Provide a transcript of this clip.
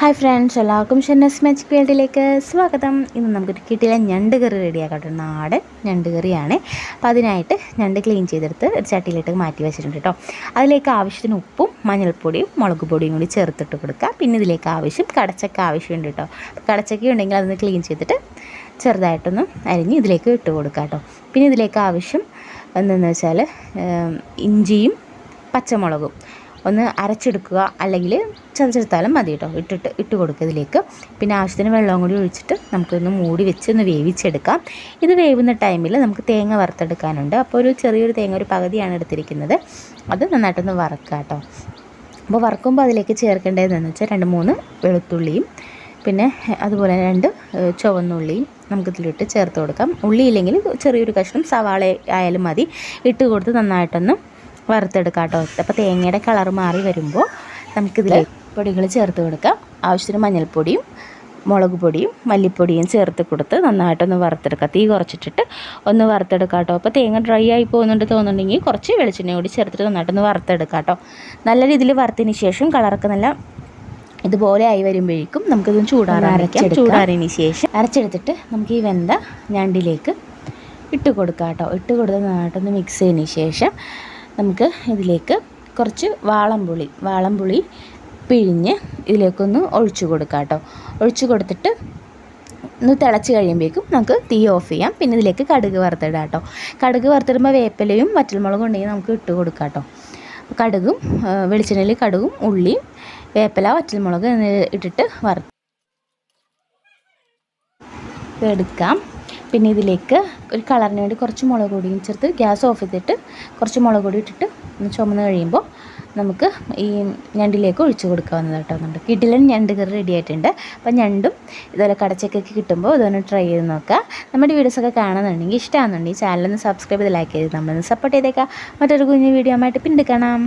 Hi friends എല്ലാവർക്കും ഷെന്നസ് magic വേൾഡിലേക്ക് സ്വാഗതം. ഇന്ന് നമുക്ക് കിട്ടിയില്ല ഞണ്ട് കറി റെഡിയാക്കട്ടെ നാട് ഞണ്ട് കറിയാണ്. അപ്പോൾ അതിനായിട്ട് ഞണ്ട് ക്ലീൻ ചെയ്തെടുത്ത് ഒരു ചട്ടിയിലിട്ട് മാറ്റി വെച്ചിട്ടുണ്ട് കേട്ടോ. അതിലേക്ക് ആവശ്യത്തിന് ഉപ്പും മഞ്ഞൾപ്പൊടിയും മുളക് പൊടിയും കൂടി ചേർത്തിട്ട് കൊടുക്കുക പിന്നെ ഇതിലേക്ക് ആവശ്യം കടച്ചക്ക ആവശ്യമുണ്ട് കേട്ടോ. കടച്ചക്ക ഉണ്ടെങ്കിൽ അതൊന്ന് ക്ലീൻ ചെയ്തിട്ട് ചെറുതായിട്ടൊന്ന് അരിഞ്ഞ് ഇതിലേക്ക് ഇട്ട് കൊടുക്കുക കേട്ടോ. പിന്നെ ഇതിലേക്ക് ആവശ്യം എന്തെന്ന് വെച്ചാൽ ഇഞ്ചിയും പച്ചമുളകും. ഒന്ന് അരച്ചെടുക്കുക. അല്ലെങ്കിൽ ചതച്ചെടുത്താലും മതി കേട്ടോ ഇട്ടിട്ട് ഇട്ട് കൊടുക്കുക ഇതിലേക്ക് പിന്നെ ആവശ്യത്തിന് വെള്ളം കൂടി ഒഴിച്ചിട്ട് നമുക്കൊന്ന് മൂടി വെച്ച് ഒന്ന് വേവിച്ചെടുക്കാം. ഇത് വേവുന്ന ടൈമിൽ നമുക്ക് തേങ്ങ വറുത്തെടുക്കാനുണ്ട്. അപ്പോൾ ഒരു ചെറിയൊരു തേങ്ങ ഒരു പകുതിയാണ് എടുത്തിരിക്കുന്നത്. അത് നന്നായിട്ടൊന്ന് വറക്കുക കേട്ടോ അപ്പോൾ വറക്കുമ്പോൾ അതിലേക്ക് ചേർക്കേണ്ടതെന്ന് വെച്ചാൽ രണ്ട് മൂന്ന് വെളുത്തുള്ളിയും പിന്നെ അതുപോലെ രണ്ട് ചുവന്നുള്ളിയും നമുക്കിതിലിട്ട് ചേർത്ത് കൊടുക്കാം. ഉള്ളി ഇല്ലെങ്കിൽ ചെറിയൊരു കഷ്ണം സവാള ആയാലും മതി. ഇട്ട് കൊടുത്ത് നന്നായിട്ടൊന്ന് വറുത്തെടുക്കാം കേട്ടോ അപ്പോൾ തേങ്ങയുടെ കളർ മാറി വരുമ്പോൾ നമുക്കിതിൽ പൊടികൾ ചേർത്ത് കൊടുക്കാം. ആവശ്യത്തിന് മഞ്ഞൾപ്പൊടിയും മുളക് പൊടിയും മല്ലിപ്പൊടിയും ചേർത്ത് കൊടുത്ത് നന്നായിട്ടൊന്ന് വറുത്തെടുക്കുക തീ കുറച്ചിട്ടിട്ട് ഒന്ന് വറുത്തെടുക്കാം കേട്ടോ അപ്പോൾ തേങ്ങ ഡ്രൈ ആയി പോകുന്നുണ്ട് തോന്നുന്നുണ്ടെങ്കിൽ കുറച്ച് വെളിച്ചെണ്ണ കൂടി ചേർത്തിട്ട് നന്നായിട്ടൊന്ന് വറുത്തെടുക്കാം കേട്ടോ നല്ല രീതിയിൽ വറുത്തതിന് ശേഷം കളറൊക്കെ നല്ല ഇതുപോലെ ആയി വരുമ്പോഴേക്കും നമുക്കിതൊന്ന് ചൂടാറാൻ ചൂടാറിയതിന് ശേഷം അരച്ചെടുത്തിട്ട് നമുക്ക് ഈ വെന്ത ഞണ്ടിലേക്ക് ഇട്ട് കൊടുക്കാം കേട്ടോ ഇട്ട് കൊടുത്ത് നന്നായിട്ടൊന്ന് മിക്സ് ചെയ്തതിന് ശേഷം നമുക്ക് ഇതിലേക്ക് കുറച്ച് വാളംപുളി വാളംപുളി പിഴിഞ്ഞ് ഇതിലേക്കൊന്ന് ഒഴിച്ചു കൊടുക്കാം കേട്ടോ. ഒഴിച്ചു കൊടുത്തിട്ട് ഒന്ന് തിളച്ച് കഴിയുമ്പോഴേക്കും നമുക്ക് തീ ഓഫ് ചെയ്യാം. പിന്നെ ഇതിലേക്ക് കടുക് വറുത്തിടാം കേട്ടോ. കടുക് വറുത്തിടുമ്പോൾ വേപ്പിലയും വറ്റൽമുളകും ഉണ്ടെങ്കിൽ നമുക്ക് ഇട്ട് കൊടുക്കാം കേട്ടോ. കടുകും വെളിച്ചെണ്ണയിൽ കടുകും ഉള്ളിയും വേപ്പില വറ്റൽമുളക് ഇട്ടിട്ട് വറുത്ത് എടുക്കാം. പിന്നെ ഇതിലേക്ക് ഒരു കളറിന് വേണ്ടി കുറച്ച് മുളക് പൊടിയും ചേർത്ത് ഗ്യാസ് ഓഫ് ചെയ്തിട്ട് കുറച്ച് മുളക് പൊടി ഇട്ടിട്ട് ഒന്ന് ചുമന്ന് കഴിയുമ്പോൾ നമുക്ക് ഈ ഞണ്ടിലേക്ക് ഒഴിച്ച് കൊടുക്കാവുന്നത് കേട്ടോ എന്നുണ്ട് കിട്ടിലൻ ഞണ്ട് കറി റെഡി ആയിട്ടുണ്ട്. അപ്പം ഞണ്ടും ഇതുപോലെ കടച്ചക്കൊക്കെ കിട്ടുമ്പോൾ ഇതൊന്ന് ട്രൈ ചെയ്ത് നോക്കുക. നമ്മുടെ വീഡിയോസൊക്കെ കാണുന്നുണ്ടെങ്കിൽ ഇഷ്ടമാണെന്നുണ്ടെങ്കിൽ ചാനലൊന്ന് സബ്സ്ക്രൈബ് ചെയ്ത് ലൈക്ക് ചെയ്ത് നമ്മളൊന്ന് സപ്പോർട്ട് ചെയ്തേക്കാം മറ്റൊരു കുഞ്ഞു വീഡിയോ ആയിട്ട് പിന്നെ കാണാം.